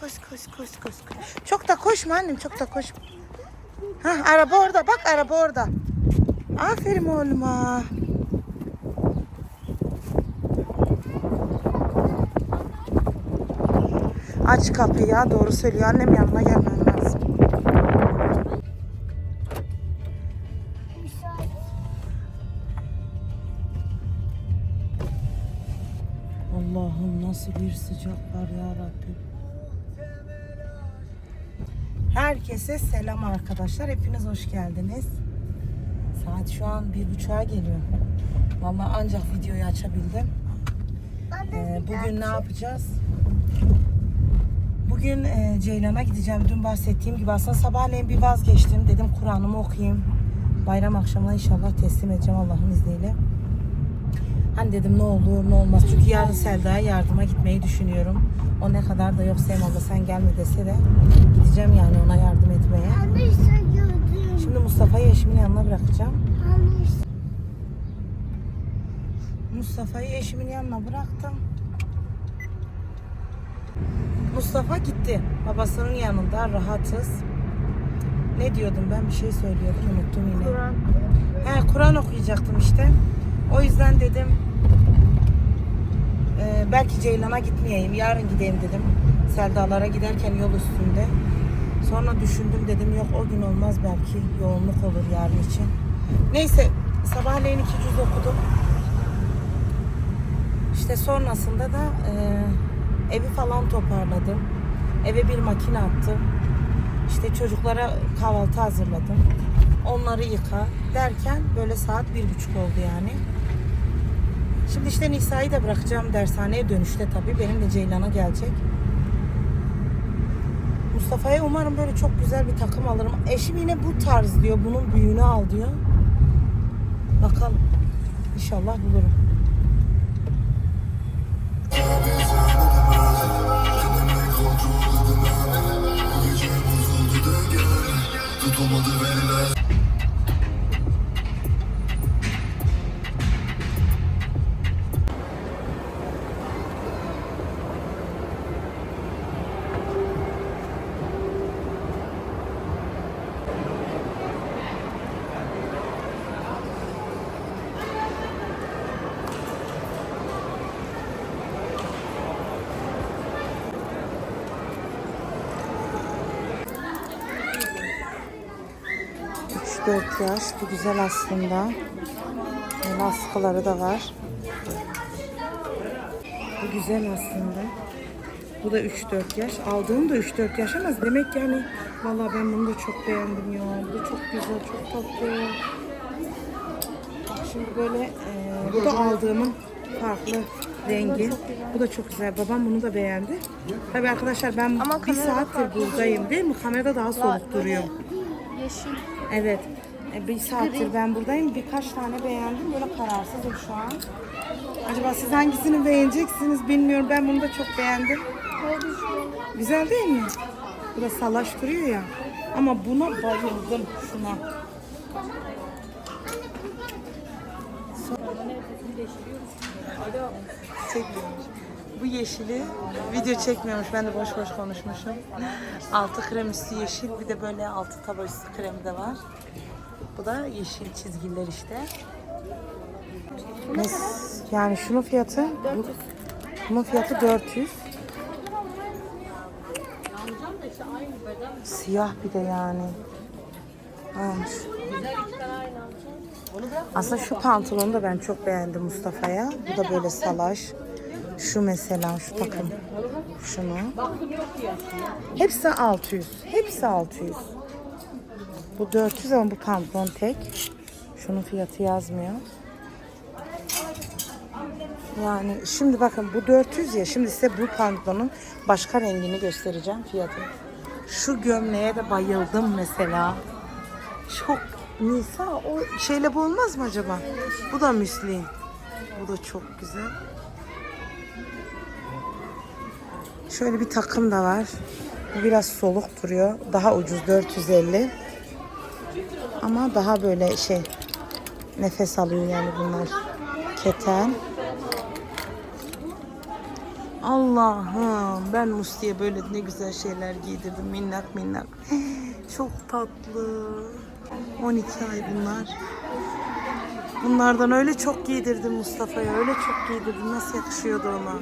koş koş koş koş. Çok da koşma annem çok da koşma. Ha araba orada bak araba orada. Aferin oğluma. Aç kapıyı ya doğru söylüyor annem yanına gelmen lazım. Allah'ım nasıl bir sıcak var ya Rabbim. Herkese selam arkadaşlar. Hepiniz hoş geldiniz. Saat şu an bir buçuğa geliyor. Vallahi ancak videoyu açabildim. Ee, bugün ne yapacağız? Bugün e, Ceylan'a gideceğim. Dün bahsettiğim gibi aslında sabahleyin bir vazgeçtim. Dedim Kur'an'ımı okuyayım. Bayram akşamına inşallah teslim edeceğim Allah'ın izniyle. Hani dedim ne olur ne olmaz. Çünkü yarın Selda'ya yardıma gitmeyi düşünüyorum. O ne kadar da yok Sevim abla sen gelme dese de gideceğim yani ona yardım etmeye. Anne. Şimdi Mustafa'yı eşimin yanına bırakacağım. Anne Mustafa'yı eşimin yanına bıraktım. Mustafa gitti. Babasının yanında rahatız. Ne diyordum ben bir şey söylüyordum unuttum yine. Kur'an. He Kur'an okuyacaktım işte. O yüzden dedim e, belki Ceylan'a gitmeyeyim. Yarın gideyim dedim. Seldalara giderken yol üstünde. Sonra düşündüm dedim yok o gün olmaz belki yoğunluk olur yarın için. Neyse sabahleyin iki cüz okudum. İşte sonrasında da e, evi falan toparladım. Eve bir makine attım. İşte çocuklara kahvaltı hazırladım. Onları yıka derken böyle saat bir buçuk oldu yani. Şimdi işte Nisa'yı da bırakacağım dershaneye dönüşte tabii. Benim de Ceylan'a gelecek. Mustafa'ya umarım böyle çok güzel bir takım alırım. Eşim yine bu tarz diyor. Bunun büyüğünü al diyor. Bakalım. İnşallah bulurum. Tutulmadı verilen 4 yaş. Bu güzel aslında. Böyle askıları da var. Bu güzel aslında. Bu da 3-4 yaş. Aldığım da 3-4 yaş ama demek yani valla ben bunu da çok beğendim ya. Bu da çok güzel, çok tatlı. Şimdi böyle e, bu da aldığımın farklı rengi. Bu da çok güzel. Babam bunu da beğendi. Tabii arkadaşlar ben Ama bir saattir buradayım değil mi? Kamerada daha soğuk duruyor. Yeşil. Evet. E, Bir saattir ben buradayım. Birkaç tane beğendim. Böyle kararsızım şu an. Acaba siz hangisini beğeneceksiniz bilmiyorum. Ben bunu da çok beğendim. Güzel değil mi? Bu da salaş duruyor ya. Ama buna bayıldım şuna. Çekmiyormuş. Bu yeşili video çekmiyormuş. Ben de boş boş konuşmuşum. Altı krem üstü yeşil. Bir de böyle altı taba üstü kremi de var. Bu da yeşil çizgiler işte. Mes- Yani şunun fiyatı bu, bunun fiyatı 400. Siyah bir de yani. Almış. Aslında şu pantolonu da ben çok beğendim Mustafa'ya. Bu da böyle salaş. Şu mesela şu takım. Şunu. Hepsi 600. Hepsi 600. Bu 400 ama bu pantolon tek. Şunun fiyatı yazmıyor. Yani şimdi bakın bu 400 ya. Şimdi size bu pantolonun başka rengini göstereceğim fiyatını. Şu gömleğe de bayıldım mesela. Çok Nisa o şeyle bu olmaz mı acaba? Bu da müslin. Bu da çok güzel. Şöyle bir takım da var. Bu biraz soluk duruyor. Daha ucuz 450. Ama daha böyle şey nefes alıyor yani bunlar. Keten. Allah'ım ben Musti'ye böyle ne güzel şeyler giydirdim minnak minnak. Çok tatlı. 12 ay bunlar. Bunlardan öyle çok giydirdim Mustafa'ya. Öyle çok giydirdim. Nasıl yakışıyordu ona.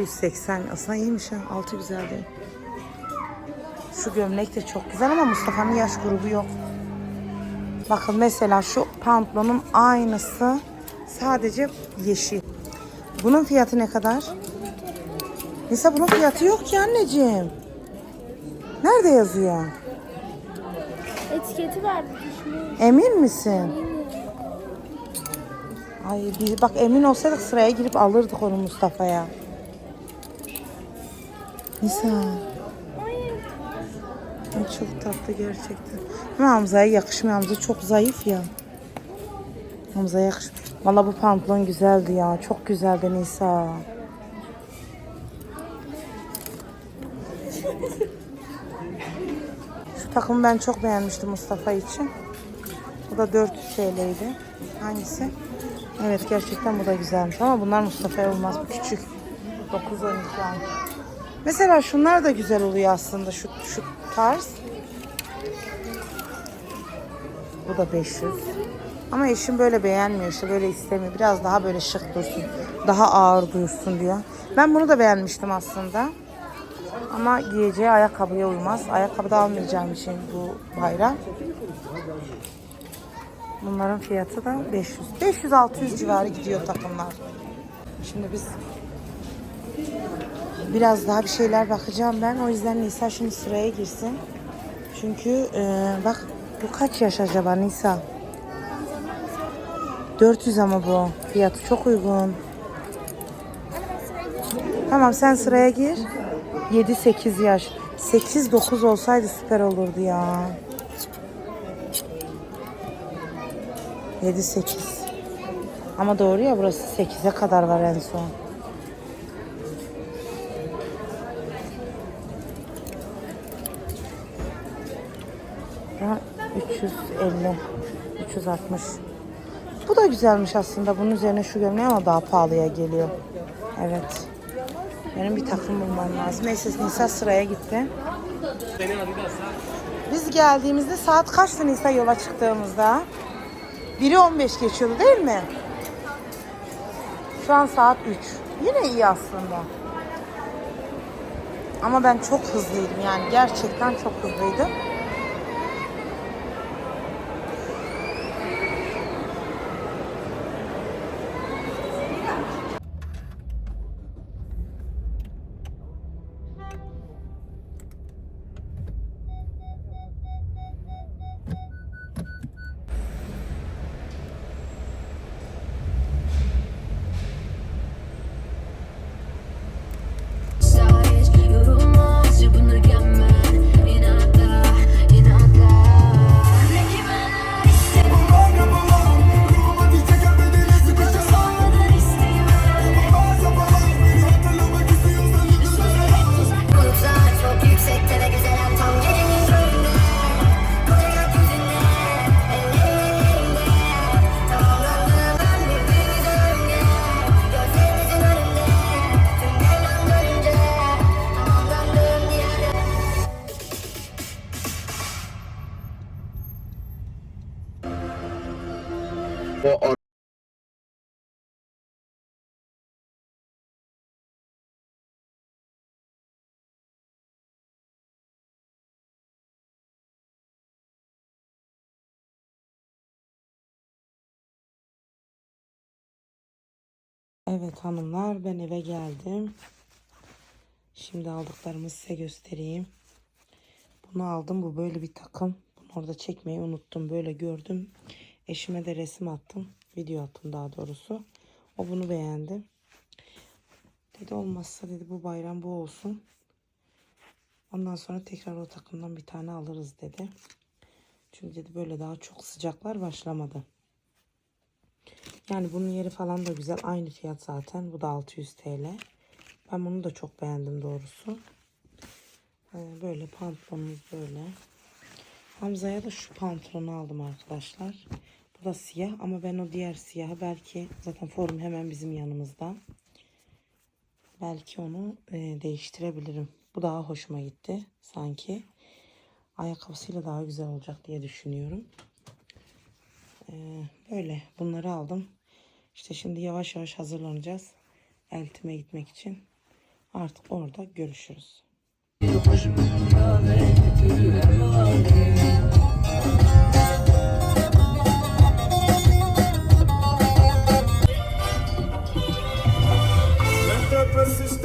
180 aslında iyiymiş ha. Altı güzeldi. Şu gömlek de çok güzel ama Mustafa'nın yaş grubu yok. Bakın mesela şu pantolonun aynısı sadece yeşil. Bunun fiyatı ne kadar? Nisa bunun fiyatı yok ki anneciğim. Nerede yazıyor? Etiketi düşünüyorum. Emin misin? Ay biz bak emin olsaydık sıraya girip alırdık onu Mustafa'ya. Nisa. Ay, çok tatlı gerçekten. Ama Hamza'ya yakışmıyor. Hamza çok zayıf ya. Hamza'ya yakışmıyor. Valla bu pantolon güzeldi ya. Çok güzeldi Nisa. Şu takımı ben çok beğenmiştim Mustafa için. Bu da 400 TL'ydi. Hangisi? Evet gerçekten bu da güzelmiş ama bunlar Mustafa'ya olmaz. Bu küçük. 9-12 ay. Mesela şunlar da güzel oluyor aslında şu, şu tarz. Bu da 500. Ama eşim böyle beğenmiyor işte böyle istemiyor. Biraz daha böyle şık dursun. Daha ağır dursun diyor. Ben bunu da beğenmiştim aslında. Ama giyeceği ayakkabıya uymaz. Ayakkabı da almayacağım için bu bayram. Bunların fiyatı da 500. 500-600 civarı gidiyor takımlar. Şimdi biz biraz daha bir şeyler bakacağım ben. O yüzden Nisa şimdi sıraya girsin. Çünkü e, bak bu kaç yaş acaba Nisa? 400 ama bu. Fiyatı çok uygun. Tamam sen sıraya gir. 7-8 yaş. 8-9 olsaydı süper olurdu ya. 7-8. Ama doğru ya burası 8'e kadar var en son. 350, 360. Bu da güzelmiş aslında. Bunun üzerine şu gömleği ama daha pahalıya geliyor. Evet. Benim bir takım bulmam lazım. Neyse Nisa sıraya gitti. Biz geldiğimizde saat kaçtı Nisa yola çıktığımızda? 1'i 15 geçiyordu değil mi? Şu an saat 3. Yine iyi aslında. Ama ben çok hızlıydım yani gerçekten çok hızlıydım. Ar- Evet hanımlar ben eve geldim. Şimdi aldıklarımı size göstereyim. Bunu aldım. Bu böyle bir takım. Bunu orada çekmeyi unuttum. Böyle gördüm. Eşime de resim attım. Video attım daha doğrusu. O bunu beğendi. Dedi olmazsa dedi bu bayram bu olsun. Ondan sonra tekrar o takımdan bir tane alırız dedi. Çünkü dedi böyle daha çok sıcaklar başlamadı. Yani bunun yeri falan da güzel. Aynı fiyat zaten. Bu da 600 TL. Ben bunu da çok beğendim doğrusu. Ee, Böyle pantolonumuz böyle. Hamza'ya da şu pantolonu aldım arkadaşlar. Bu da siyah ama ben o diğer siyahı belki zaten forum hemen bizim yanımızda. Belki onu e, değiştirebilirim. Bu daha hoşuma gitti sanki. Ayakkabısıyla daha güzel olacak diye düşünüyorum. E, böyle bunları aldım. İşte şimdi yavaş yavaş hazırlanacağız. Eltime gitmek için. Artık orada görüşürüz.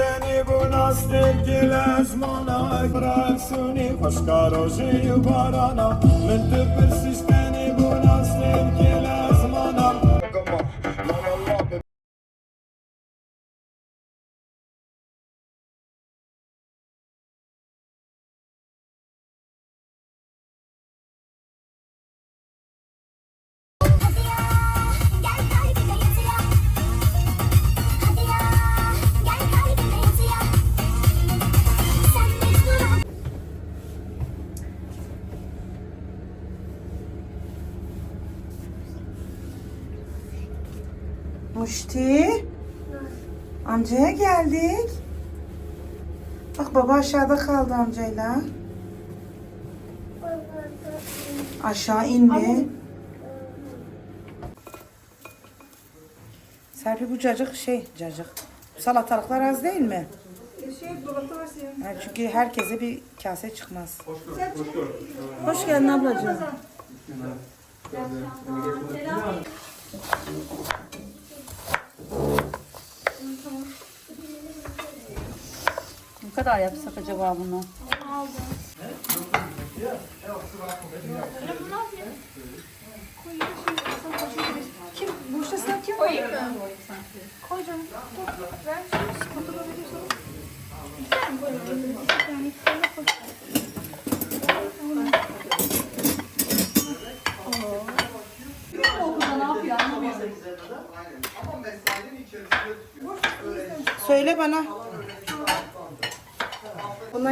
Persisteni bu nasıl gilezmana Bıraksuni hoşkaroji barana Mente Muşti. Amcaya geldik. Bak baba aşağıda kaldı amcayla. Aşağı indi. Serpil bu cacık şey cacık. Salatalıklar az değil mi? Ha, çünkü herkese bir kase çıkmaz. Hoş geldin ablacığım. Ne kadar yapsak acaba bunu? Söyle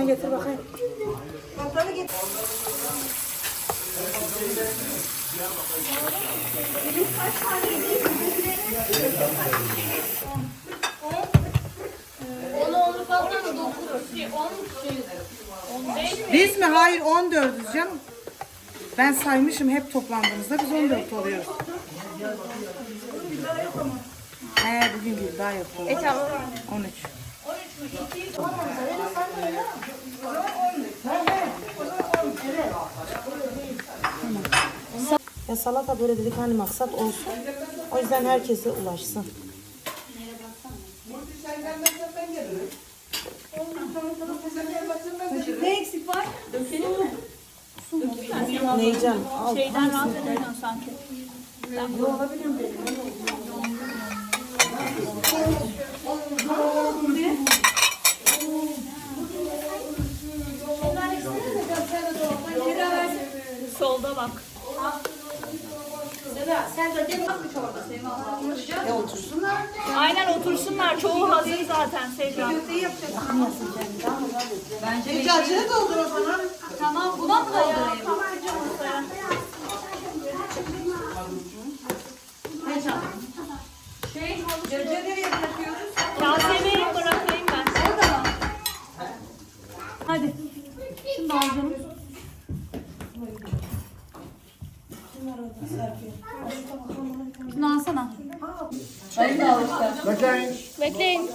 getir bakayım. Biz mi? Hayır 14'üz canım. Ben saymışım hep toplandığımızda biz 14 oluyoruz. He bugün bir daha yok. E tamam. 13. Ya salata böyle dedik hani maksat olsun. O yüzden herkese ulaşsın. Ne eksik var? Dökelim mi? Ne yiyeceğim? Al. Şeyden rahat edemiyorum sanki. Solda bak. Aynen otursunlar. Çoğu hazır zaten Sevda. Bence Cacığı doldur o zaman. Tamam buna mı doldurayım? Yasemin'i bırakayım ben. Hadi. Şunu da al canım. Şunu alsana. Bekleyin.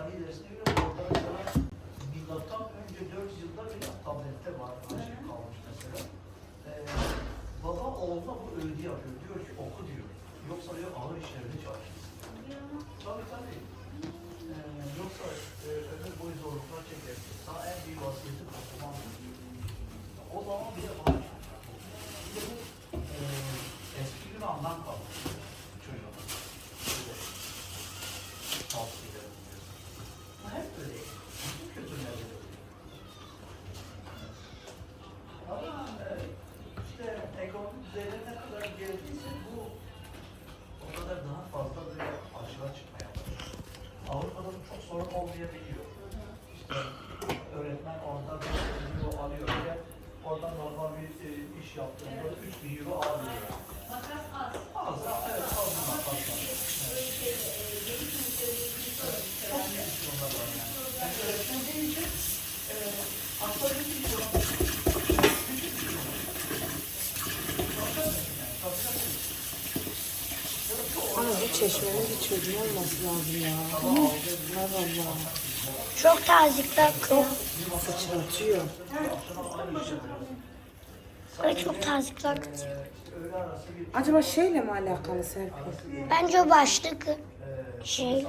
Tarihi dersine göre orada mesela milattan önce 4 yılda bir tablette var. Şey kalmış mesela. Ee, olsa bu öldü yapıyor. Diyor ki oku diyor. Yoksa diyor ağır işlerinde çalışırsın. Tabii tabii. Ee, yoksa e, ömür boyu zorluklar çekersin. Sana en büyük vasiyeti okuman. O zaman bile bana bir de bu e, eski Yunan'dan kalmış sorun olmayabiliyor. İşte öğretmen orada bir euro alıyor ve oradan normal bir e, iş yaptığında 3 bin euro alıyor. Makas az. Az, evet az bir makas var. Çok iyi sorunlar var yani. Yani öğretmen deyince e, aslında bir iş olan Ama bu çeşmenin bir çocuğu olması lazım ya. Ha valla. Çok tazikli akıyor. Sıçratıyor. Böyle çok tazikli akıyor. Acaba şeyle mi alakalı Serpil? Bence o başlık şeyle.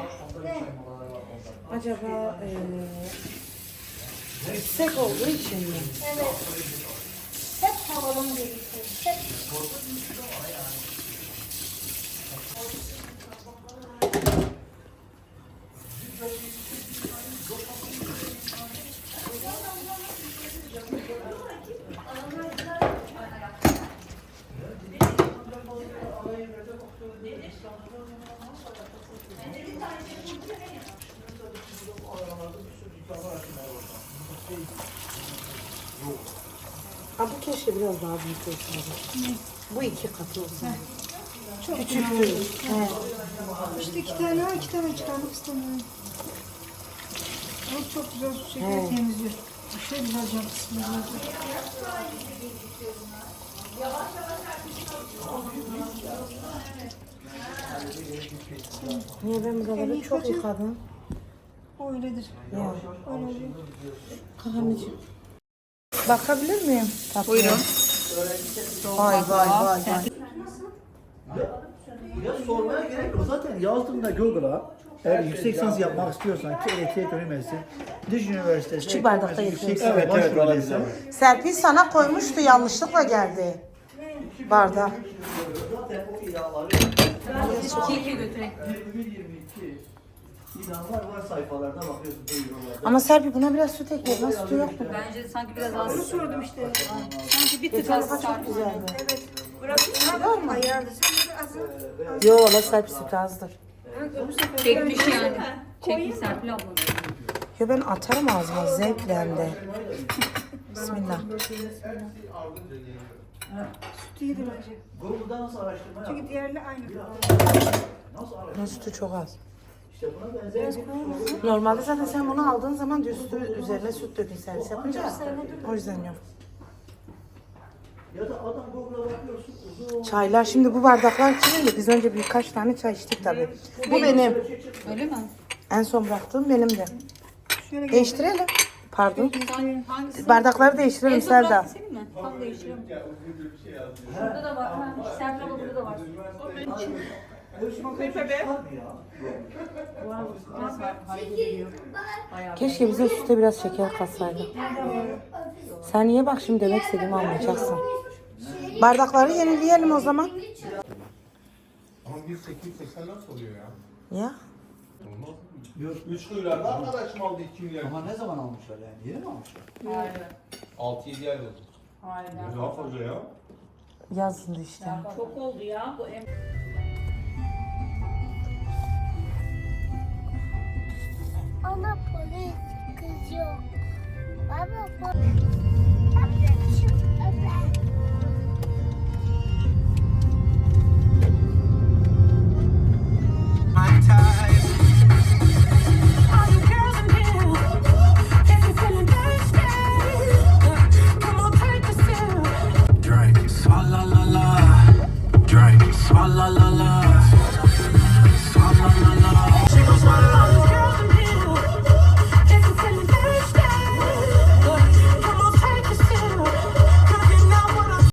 Acaba eee yüksek olduğu için mi? Hep havalı değil. Hep Ha bu keşke biraz daha büyük olsaydı. Bu iki katı olsaydı. Çok küçük değil. He. İşte iki tane var, iki tane çıkarmak istemiyorum. Ama çok güzel su şekeri temizliyor. Aşırı güzel cam kısmı Niye ben buraları çok yıkadım? O öyledir. Ya. Öyle. Anneciğim. Bakabilir miyim? Buyurun. Vay vay vay vay. Ya sormaya gerek yok. Zaten yazdığında Google'a eğer yüksek lisans yapmak istiyorsan ki elektrik ekonomi mühendisliği, Diş Üniversitesi Küçük bardakta Yüksek yapıyorsun. Lisans başvuru desen, Serpil sana koymuştu yanlışlıkla geldi. Bardak. Zaten o ilanları Keyfi götürek. 21-22 ilanlar var sayfalarda bakıyorsun. Ama Serpil buna biraz süt ekle. Sütü yok mu? Bence sanki biraz az. Onu sordum işte. Sanki bir tık az sefer çok güzeldi. Bırakın var mı? Ayardı. Sen de azı. Yo valla Serpil sütü azdır. Çekmiş yani. Çekmiş Serpil abla. Yo ben atarım ağzıma zevkle hem de. Bismillah. Sütü yedi bence. Google'da nasıl araştırma yap? Çünkü diğerle aynı. Nasıl araştırma? Sütü çok az. İşte buna benzer bir soru. Normalde zaten sen bunu aldığın zaman üstü üzerine süt dökün servis yapınca. O yüzden yok. Ya da adam Google'a bakıyorsun uzun Çaylar şimdi bu bardaklar kimin Biz önce birkaç tane çay içtik tabii. Bu benim. Öyle mi? En son bıraktığım benim de. Şöyle. Değiştirelim. Pardon. Hangisi? Bardakları değiştirelim En son Selda. bıraktın senin mi? Tam değiştiriyorum. Burada da var. Ha, abla burada da var. Keşke bize süte biraz şeker katsaydı. Sen niye bak şimdi demek istediğimi anlayacaksın. Bardakları yenileyelim o zaman. Ama 1880 nasıl oluyor ya? Ya. Olmaz. Yok. Üç kuyularda arkadaşım aldı 2 milyar. Ama ne zaman almışlar yani? Yeni mi almışlar? Hayır. 6-7 ay oldu. Hayır. Daha fazla ya. Yazdı işte. Çok oldu ya. Bu em Ana polis kızıyor. Baba polis. Öpüşüm öper.